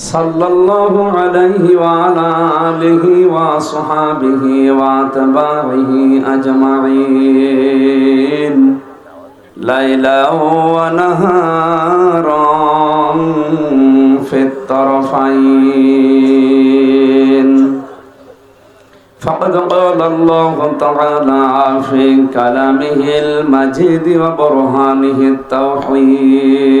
صلى الله عليه وعلى آله وصحابه واتباعه أجمعين. ليلا ونهارا في الطرفين. فقد قال الله تعالى في كلامه المجيد وبرهانه التوحيد.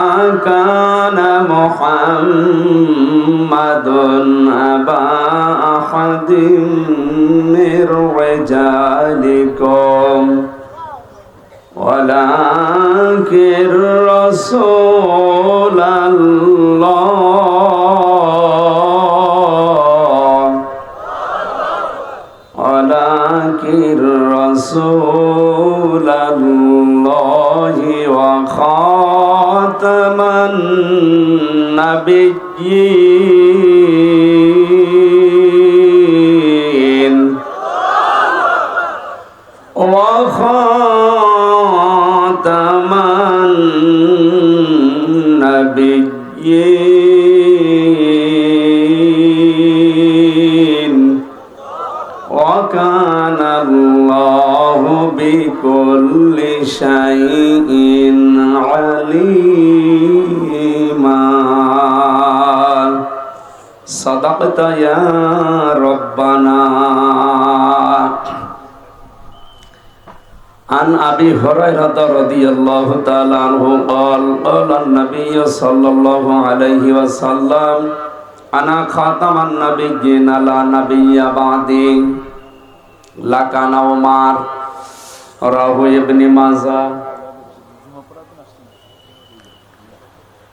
كان محمد أبا أحد من رجالكم ولكن رسول الله النبيين وخاتم النبيين وكان الله بكل شيء عليما صدقت يا ربنا عن أبي هريرة رضي الله تعالى عنه قال قال النبي صلى الله عليه وسلم أنا خاتم النبيين لا نبي بعدي لكان عمر رواه ابن ماجه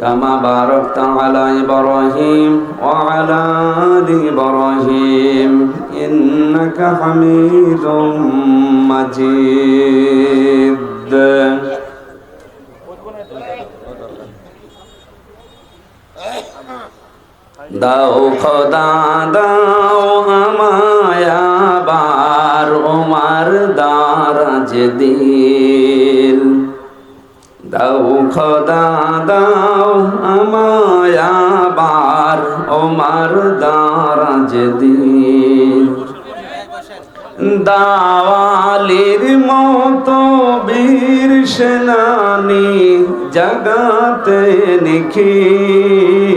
كما باركت على إبراهيم وعلى آل إبراهيم إنك حميد مجيد দাও খোদা দাও আমায়াবার উমার দারাজ দিল দাও খোদা, দাও আমায়াবার উমার দারাজ দিল দাওয়ালির মতো বীর সেনানি জগাতে নিখিল।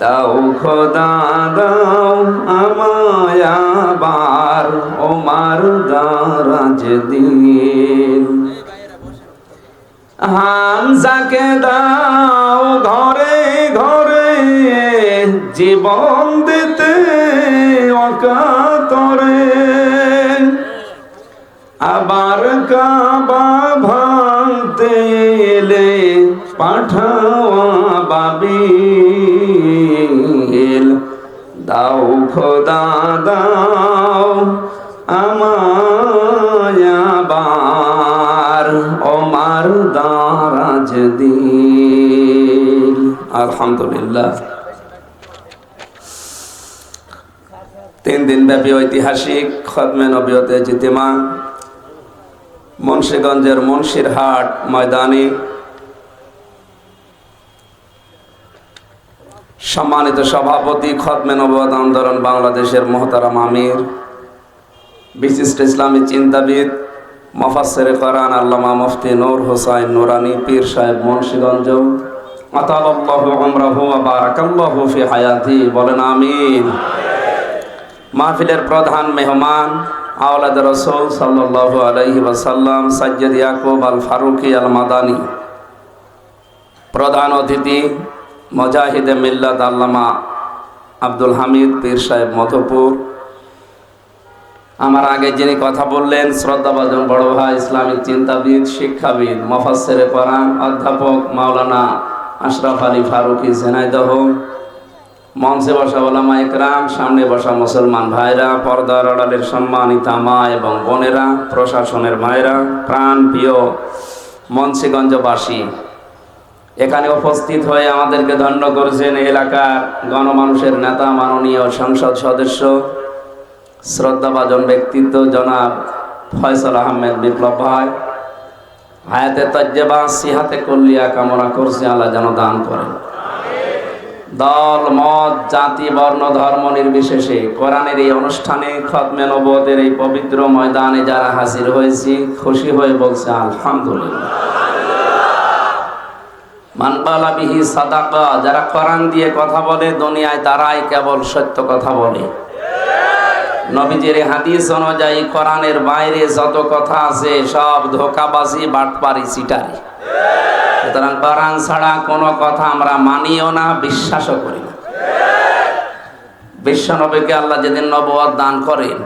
দাও খোদা, দাও আমায়াবার ওমার দারাজ দিল হামজাকে দাও ঘরে ঘরে, জীবন দিতে অকাতরে। আবার কাবা ভাঙতে এলে পাঠাওয়া বাবিল দাও খোদা, দাও আলহামদুলিল্লাহ। তিন দিন ব্যাপী ঐতিহাসিক খদমে নবীয়তে জিতেমা, মুন্সীগঞ্জের মুন্সিরহাট ময়দানে সম্মানিত সভাপতি খতমে নবাদ আন্দোলন বাংলাদেশের মহতারাম আমির, বিশিষ্ট ইসলামী চিন্তাবিদ মফাসের করান আল্লামা মুফতি নূর হোসাইন নুরানি, পীর সাহেব মুন্সিগঞ্জ বলেন আমিন। মাহফিলের প্রধান মেহমান, আওলাদ রসুল সাল্লাল্লাহু আলাইহি ওয়াসাল্লাম, সাজ্জাদ ইয়াকুব আল ফারুকি আল মাদানী প্রধান অতিথি, মজাহিদে মিল্লাত আল্লামা আব্দুল হামিদ পীর সাহেব মধুপুর। আমার আগে যিনি কথা বললেন, শ্রদ্ধাভাজন বড় ভাই, ইসলামিক চিন্তাবিদ, শিক্ষাবিদ মফাসের কোরআন, অধ্যাপক মাওলানা আশরাফ আলী ফারুকি ঝেনাইদহ মঞ্চে বসা ওলামা একরাম, সামনে বসা মুসলমান ভাইরা, পর্দার আড়ালের সম্মানিত মা এবং বোনেরা, প্রশাসনের ভাইরা প্রাণ প্রিয় মঞ্চীগঞ্জবাসী এখানে উপস্থিত হয়ে আমাদেরকে ধন্য করেছেন এলাকার গণমানুষের নেতা, মাননীয় সংসদ সদস্য, শ্রদ্ধাভাজন ব্যক্তিত্ব জনাব ফয়সল আহমেদ বিপ্লব ভাই। হায়াতে তজ্জেবা, সিহাতে কল্লিয়া কামনা করছে, আল্লাহ যেন দান করেন। দল, মত, জাতি, বর্ণ, ধর্ম নির্বিশেষে কোরআনের এই অনুষ্ঠানে খতমে নবতের এই পবিত্র ময়দানে যারা হাজির হয়েছি, খুশি হয়ে বলছে, আলহামদুলিল্লাহ। মানবালা বিহি সাদাকা, যারা কোরআন দিয়ে কথা বলে, দুনিয়ায় তারাই কেবল সত্য কথা বলে। নবীজির হাদিস অনুযায়ী কোরআনের বাইরে যত কথা আছে সব ধোকাবাজি, বাটপারি, চিটারি। সুতরাং কোরআন ছাড়া কোনো কথা আমরা মানিও না, বিশ্বাসও করি না। বিশ্ব নবীকে আল্লাহ যেদিন নবদ দান করেন,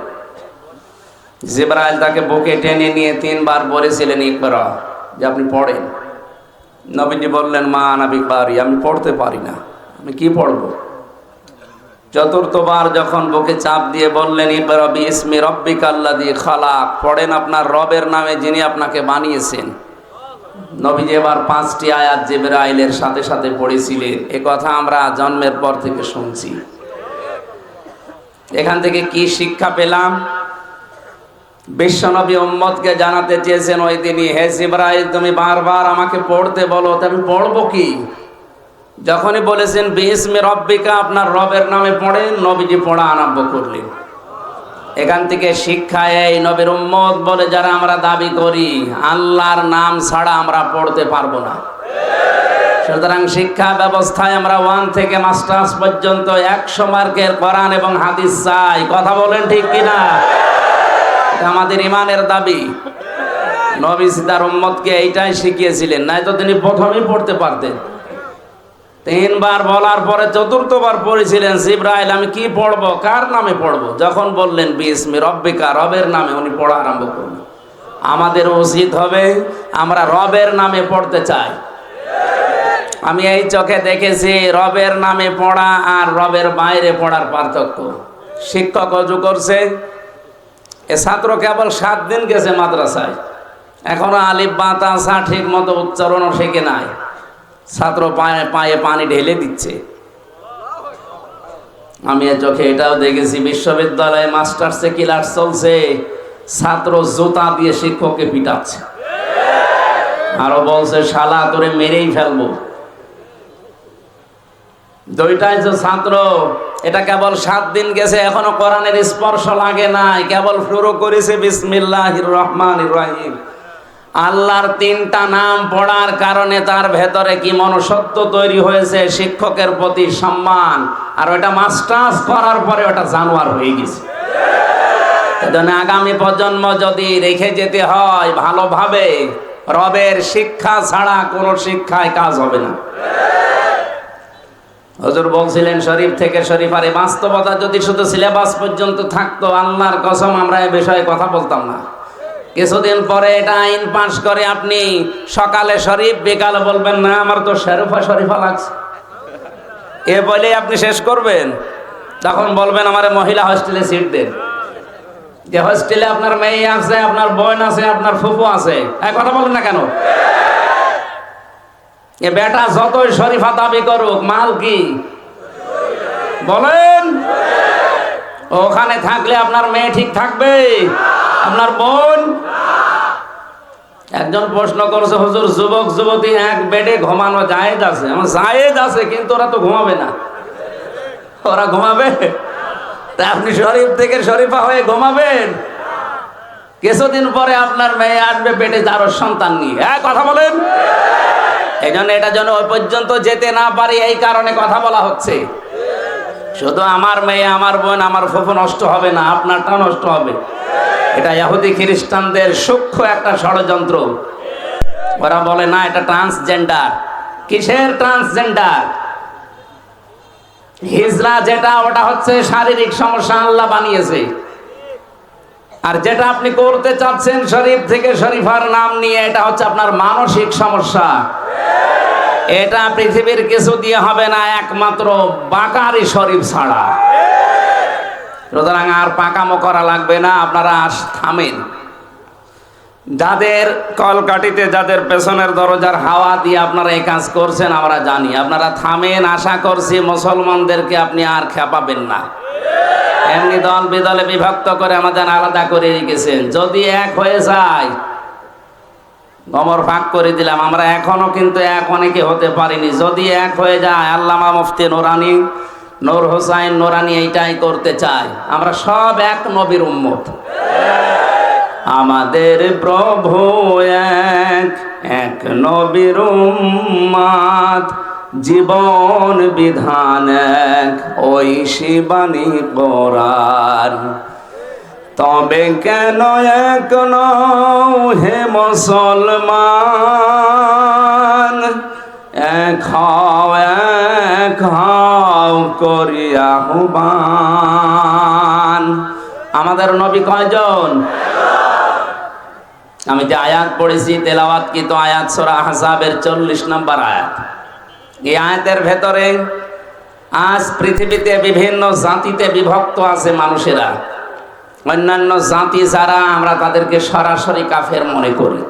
জিব্রাইল তাকে বুকে টেনে নিয়ে তিনবার বলেছিলেন, ইকরা, যে আপনি পড়েন। নবীজি বললেন, মা আনাবি পারি আমি পড়তে পারি না। আমি কি পড়ব? চতুর্থবার যখন বুকে চাপ দিয়ে বললেন ইবরবি ইসমি রব্বিক আল্লাহ দিয়ে খালাক। পড়েন আপনার রবের নামে যিনি আপনাকে বানিয়েছেন। নবীজি এবার পাঁচটি আয়াত জিবরাইলের সাথে সাথে পড়েছিলেন। এ কথা আমরা জন্মের পর থেকে শুনছি। এখান থেকে কি শিক্ষা পেলাম? বিশ্বনবী উম্মতকে জানাতে চেয়েছেন ওই তিনি হে জিব্রাইল, তুমি বারবার আমাকে পড়তে বলো আমি পড়ব কি? যখনই বলেছেন বিসমে রব্বিকা আপনার রবের নামে পড়ে নবীজি পড়া আরম্ভ করলেন। এখান থেকে শিক্ষা এই নবীর উম্মত বলে যারা আমরা দাবি করি, আল্লাহর নাম ছাড়া আমরা পড়তে পারব না। সুতরাং শিক্ষা ব্যবস্থায় আমরা ওয়ান থেকে মাস্টার্স পর্যন্ত একশো মার্কের কোরআন এবং হাদিস চাই। কথা বলেন ঠিক কিনা? আমাদের ইমানের দাবি। নবী সিদার উম্মতকে এইটাই শিখিয়েছিলেন, নাই তো তিনি প্রথমেই পড়তে পারতেন। তিনবার বলার পরে চতুর্থবার পড়েছিলেন জিব্রাইল, আমি কি পড়ব? কার নামে পড়ব? যখন বললেন, বিসমি রব্বিকা, রবের নামে উনি পড়া আরম্ভ করলেন। আমাদের উচিত হবে আমরা রবের নামে পড়তে চাই। আমি এই চোখে দেখেছি, রবের নামে পড়া আর রবের বাইরে পড়ার পার্থক্য। শিক্ষক অজু করছে, এ ছাত্র কেবল সাত দিন গেছে মাদ্রাসায়। এখনও আলিফ বাতাসা ঠিক মতো উচ্চারণও শিখে নাই। ছাত্র পায়ে পায়ে পানি ঢেলে দিচ্ছে। আমি চোখে এটাও দেখেছি, বিশ্ববিদ্যালয়ে মাস্টার্সে ক্লাস চলছে, ছাত্র জুতা দিয়ে শিক্ষককে পিটাচ্ছে। আরও বলছে, শালা, তোরে মেরেই ফেলব। দুইটাই যে ছাত্র, এটা কেবল সাত দিন গেছে, এখনও কোরআনের স্পর্শ লাগে নাই, কেবল শুরু করেছে বিসমিল্লাহির রহমান রহিম। আল্লাহর তিনটা নাম পড়ার কারণে তার ভেতরে কি মনসত্ব তৈরি হয়েছে, শিক্ষকের প্রতি সম্মান। আর ওটা মাস্টার্স করার পরে ওটা জানোয়ার হয়ে গেছে। আগামী প্রজন্ম যদি রেখে যেতে হয় ভালোভাবে, রবের শিক্ষা ছাড়া কোনো শিক্ষায় কাজ হবে না। হজুর বলছিলেন, শরীফ থেকে শরীফ আর এই বাস্তবতা যদি শুধু সিলেবাস পর্যন্ত থাকতো, আল্লাহর কসম আমরা এ বিষয়ে কথা বলতাম না। কিছুদিন পরে এটা আইন পাশ করে আপনি সকালে শরীফ, বিকালে বলবেন, না, আমার তো শেরফা শরীফা লাগছে। এ বলে আপনি শেষ করবেন। তখন বলবেন, আমার মহিলা হস্টেলে সিট দেন। যে হস্টেলে আপনার মেয়ে আছে, আপনার বোন আছে, আপনার ফুফু আছে এক কথা বলেন না কেন? এ বেটা যতই শরীফা দাবি করুক, মাল কি? বলেন। ওখানে থাকলে আপনার মেয়ে ঠিক থাকবে। আপনার বোন? একজন প্রশ্ন করছে, হুজুর, যুবক, যুবতী এক বেডে ঘুমানো জায়েজ আছে? আমার জায়েজ আছে, কিন্তু ওরা তো ঘুমাবে না। ওরা ঘুমাবে? তা আপনি শরীফ থেকে শরীফা হয়ে ঘুমাবেন? কিছুদিন পরে আপনার মেয়ে আসবে পেটে যারো সন্তান নিয়ে। হ্যাঁ কথা বলেন। এই জন্য এটা যেন ওই পর্যন্ত যেতে না পারি, এই কারণে কথা বলা হচ্ছে। শুধু আমার মেয়ে, আমার বোন, আমার ফুফু নষ্ট হবে না আপনারটা নষ্ট হবে। এটা ইহুদি খ্রিস্টানদের সূক্ষ্ম একটা ষড়যন্ত্র। ওরা বলে, না, এটা ট্রান্সজেন্ডার কিসের ট্রান্সজেন্ডার হিজরা যেটা, ওটা হচ্ছে শারীরিক সমস্যা আল্লাহ বানিয়েছে। আর যেটা আপনি করতে চাচ্ছেন শরীফ থেকে শরীফার নাম নিয়ে, এটা হচ্ছে আপনার মানসিক সমস্যা। এটা পৃথিবীর কিছু দিয়ে হবে না, একমাত্র বাকারি শরীফ ছাড়া। সুতরাং আর পাকামো করা লাগবে না, আপনারা আস, থামেন। যাদের কলকাটিতে যাদের পেছনের দরজার হাওয়া দিয়ে আপনারা এই কাজ করছেন, আমরা জানি। আপনারা থামেন, আশা করছি মুসলমানদেরকে আপনি আর খেপাবেন না। এমনি দল বিদলে বিভক্ত করে আমাদের আলাদা করে রেখেছেন। যদি এক হয়ে যায়, গমর ভাগ করে দিলাম। আমরা এখনও কিন্তু এক অনেকে হতে পারিনি। যদি এক হয়ে যায়, আল্লামা মুফতি নোরানি নূর হোসাইন নোরানি এইটাই করতে চায়। আমরা সব এক নবীর উম্মত। আমাদের প্রভু এক এক নবীর উম্মাদ। জীবন বিধান এক, ওই শিবানী করার তবে কেন এক নও হে মুসলমান? এক হও এক হও করিয়া হুবান। আমাদের নবী কয়জন? আমি যে আয়াত পড়েছি, তেলাওয়াত কি তো আয়াত? সোরা হাসাবের চল্লিশ নম্বর আয়াত। এই আয়াতের ভেতরে আজ পৃথিবীতে বিভিন্ন জাতিতে বিভক্ত আছে মানুষেরা। অন্যান্য জাতি যারা, আমরা তাদেরকে সরাসরি কাফের মনে করি।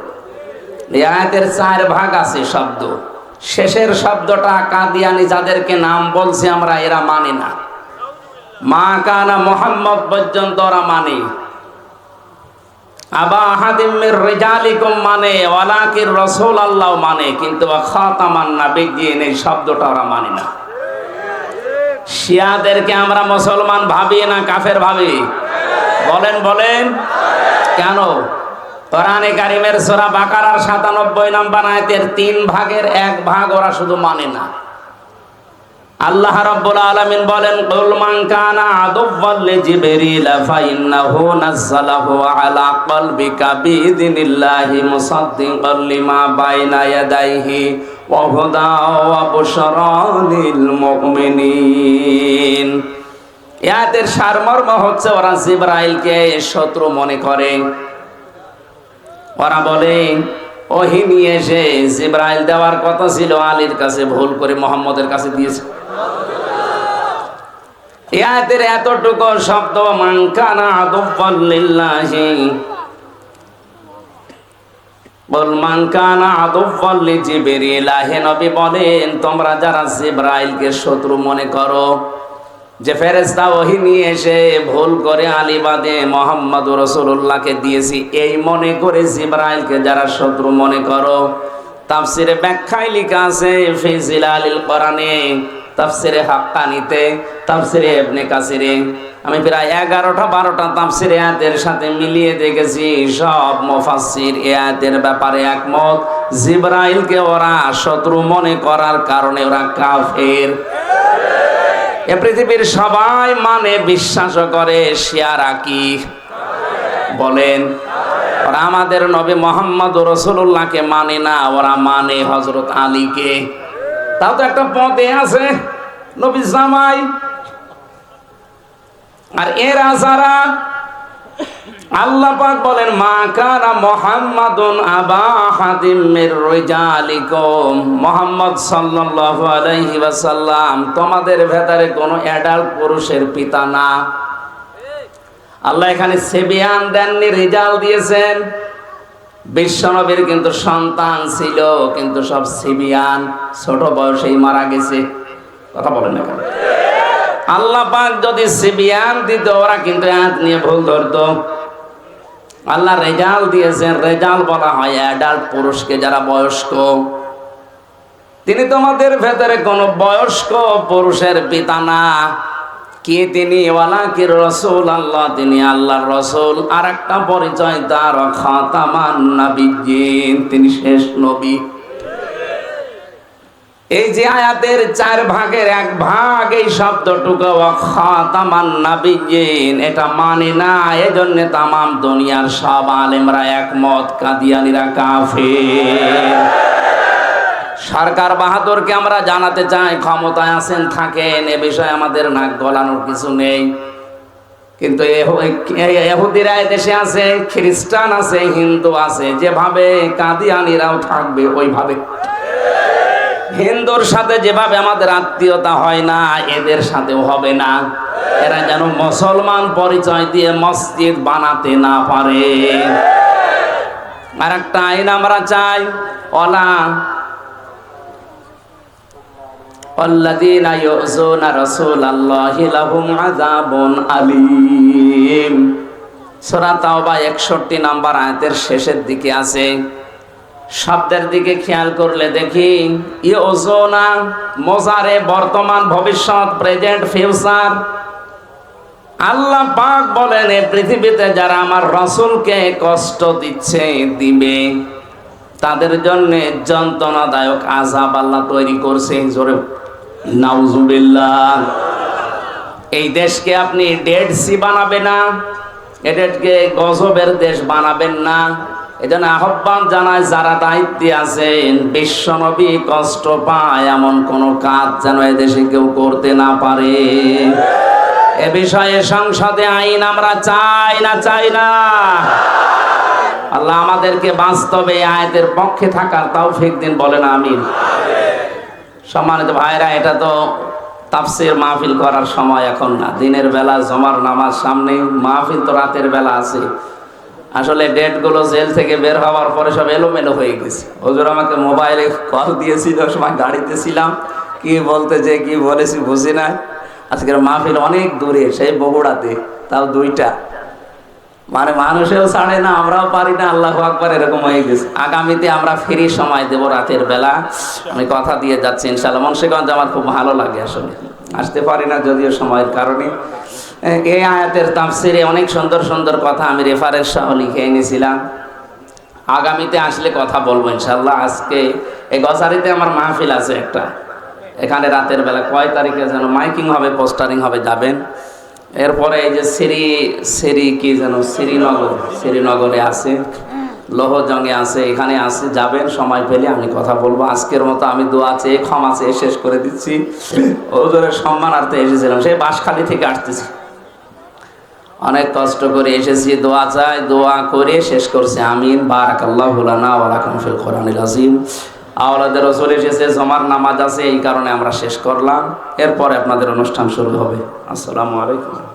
এই আয়াতের চার ভাগ আছে শব্দ। শেষের শব্দটা কাদিয়ানি যাদেরকে নাম বলছে আমরা, এরা মানে না। মা কানা মোহাম্মদ পর্যন্ত ওরা মানে। মানে রসুল আল্লাহ মানে কিন্তু নাবিগিন এই শব্দটা ওরা মানে না। শিয়াদেরকে আমরা মুসলমান ভাবি না কাফের ভাবি? বলেন বলেন। কেন? কোরআনে কারিমের সোরা বাকারার সাতানব্বই নম্বর আয়তের তিন ভাগের এক ভাগ ওরা শুধু মানে না। আল্লাহ রাব্বুল আলামিন বলেন, কুল মান কানা আদুওয়াল লিজিবরিল ফাইন্নাহু নাযালাহু আলা কলবিকা বিইذنিল্লাহি মুসাদ্দিকাল লিমা বাইনা ইয়াদাইহি ওয়া হুদা ওয়া মুমিনিন। ইয়াদের সারমর্ম হচ্ছে ওরা জিবরাইলকে শত্রু মনে করে। ওরা বলে, ওহি নিয়ে এসে জিব্রাইল দেওয়ার কথা ছিল, আলীর কাছে ভুল করে মোহাম্মদের কাছে দিয়েছে। এতটুকু শব্দ আদুফাল্লিল্লাহি বল মানকানা আদুফাল্লি জিবরিল আহে নবী বলেন, তোমরা যারা জিব্রাইলকে শত্রু মনে করো যে ফেরেস্তা ওহি নিয়ে এসে ভুল করে আলিবাদে মোহাম্মদ রসুল্লাহকে দিয়েছি, এই মনে করে জিব্রাইলকে যারা শত্রু মনে করো, তাফসিরে ব্যাখ্যায় লেখা আছে ফিজিল আলিল কোরআনে, তাফসিরে হাক্কানিতে, তাফসিরে এবনে কাসিরে। আমি প্রায় এগারোটা বারোটা তাফসির এয়াতের সাথে মিলিয়ে দেখেছি, সব মুফাসসির এয়াতের ব্যাপারে একমত। জিব্রাইলকে ওরা শত্রু মনে করার কারণে ওরা কাফের। এ পৃথিবীর সবাই মানে বিশ্বাস করে, শিয়ারা কি? বলেন, ওরা আমাদের নবী মোহাম্মদ রসুল্লাহকে মানে না, ওরা মানে হজরত আলীকে। তাও তো একটা পথে আছে, নবী জামাই। আর এরা যারা আল্লাহ পাক বলেন, মা কানা মুহাম্মাদুন আবা হাদিম মির রিজালিকুম। মুহাম্মদ সাল্লাল্লাহু আলাইহি ওয়াসাল্লাম, তোমাদের ভেতরে কোনো অ্যাডাল্ট পুরুষের পিতা না। আল্লাহ এখানে সেবিয়ান দেননি, রেজাল দিয়েছেন। বিশ্বনবীর কিন্তু সন্তান ছিল, কিন্তু সব সিবিয়ান, ছোট বয়সেই মারা গেছে। কথা বলেন না কেন? আল্লাহ পাক যদি সিবিয়ান দিত, ওরা কিন্তু হাত নিয়ে ভুল ধরতো। আল্লাহ রেজাল দিয়েছেন, রেজাল বলা হয় অ্যাডাল্ট পুরুষকে যারা বয়স্ক। তিনি তোমাদের ভেতরে কোনো বয়স্ক পুরুষের পিতা না। কে তিনি? ওয়ালা কি রসুল আল্লাহ, তিনি আল্লাহর রসুল। আর একটা পরিচয় তার, খাতামান তিনি শেষ নবী। এই যে আয়াতের চার ভাগের এক ভাগ, এই শব্দটুকু এটা মানে না, এজন্য তামাম দুনিয়ার সব আলেমরা একমত, কাদিয়ানিরা কাফের। সরকার বাহাদুরকে আমরা জানাতে চাই, ক্ষমতায় আছেন, থাকেন, এ বিষয়ে আমাদের নাক গলানোর কিছু নেই। কিন্তু এহুদিরা দেশে আছে, খ্রিস্টান আছে, হিন্দু আছে, যেভাবে কাদিয়ানিরাও থাকবে, ওইভাবে হিন্দুর সাথে যেভাবে আমাদের আত্মীয়তা হয় না এদের সাথেও হবে না এরা যেন মুসলমান পরিচয় দিয়ে মসজিদ বানাতে না পারে আর একটা আইন আমরা চাই অলা والذين يؤذون رسول الله لهم عذاب আলিম সূরা তাওবা 61 নাম্বার আয়াতের শেষের দিকে আছে শব্দের দিকে খেয়াল করলে দেখি ইউজোনা মোজারে বর্তমান ভবিষ্যৎ, প্রেজেন্ট ফিউচার। আল্লাহ পাক বলেন এই পৃথিবীতে যারা আমার রসুলকে কষ্ট দিচ্ছে, দিবে, তাদের জন্য যন্ত্রণাদায়ক আজাব আল্লাহ তৈরি করছে। জোরে নাউজুবিল্লাহ। এই দেশকে আপনি ডেড সি বানাবে না, এদেরকে গজবের দেশ বানাবেন না। এজন্য আহ্বান জানায়, যারা দায়িত্বে আছেন বিশ্বনবী কষ্ট পায়, এমন কোন কাজ যেন এদেশে কেউ করতে না পারে। এ বিষয়ে সংসদে আইন আমরা চাই না চাই না। আল্লাহ আমাদেরকে বাস্তবে আয়াতের পক্ষে থাকার তাও ফেক দিন, বলেন আমিন। সম্মানিত ভাইরা, এটা তো তাফসির মাহফিল করার সময় এখন না। দিনের বেলা জমার নামাজ সামনে, মাহফিল তো রাতের বেলা আছে। আসলে ডেটগুলো জেল থেকে বের হওয়ার পরে সব এলোমেলো হয়ে গেছে। হজুর আমাকে মোবাইলে কল দিয়েছিল, সময় গাড়িতে ছিলাম। কি বলতে যে, কি বলেছি বুঝি না। আজকের মাহফিল অনেক দূরে, সেই বগুড়াতে, তাও দুইটা। মানে মানুষেও ছাড়ে না, আমরাও পারি না, আল্লাহ আকবার এরকম হয়ে গেছে। আগামীতে আমরা ফ্রি সময় দেব রাতের বেলা। আমি কথা দিয়ে যাচ্ছি ইনশাল্লাহ মুন্সিগঞ্জ আমার খুব ভালো লাগে আসলে। আসতে পারি না যদিও সময়ের কারণে। এই আয়াতের তাফসিরে অনেক সুন্দর সুন্দর কথা আমি রেফারেন্স সহ লিখে এনেছিলাম। আগামীতে আসলে কথা বলব ইনশাল্লাহ আজকে এই গসারিতে আমার মাহফিল আছে একটা। এখানে রাতের বেলা কয় তারিখে যেন মাইকিং হবে, পোস্টারিং হবে, যাবেন। এরপরে এই যে শ্রী শ্রী কি যেন শ্রীনগর শ্রীনগরে আছে। লোহজঙ্গে আছে, এখানে আছে, যাবেন, সময় পেলে আমি কথা বলব। আজকের মতো আমি দোয়া চেয়ে, ক্ষমা চেয়ে শেষ করে দিচ্ছি। ওজোরের সম্মানার্থে এসেছিলাম সেই বাঁশখালী থেকে আসতেছি। অনেক কষ্ট করে এসেছি, দোয়া চাই, দোয়া করে শেষ করছে, আমিন। বারাক আল্লাহ ওয়ালাকুম ফিল আজিম আওলাদের রসুল এসেছে, জমার নামাজ আছে, এই কারণে আমরা শেষ করলাম। এরপরে আপনাদের অনুষ্ঠান শুরু হবে। আসসালামু আলাইকুম।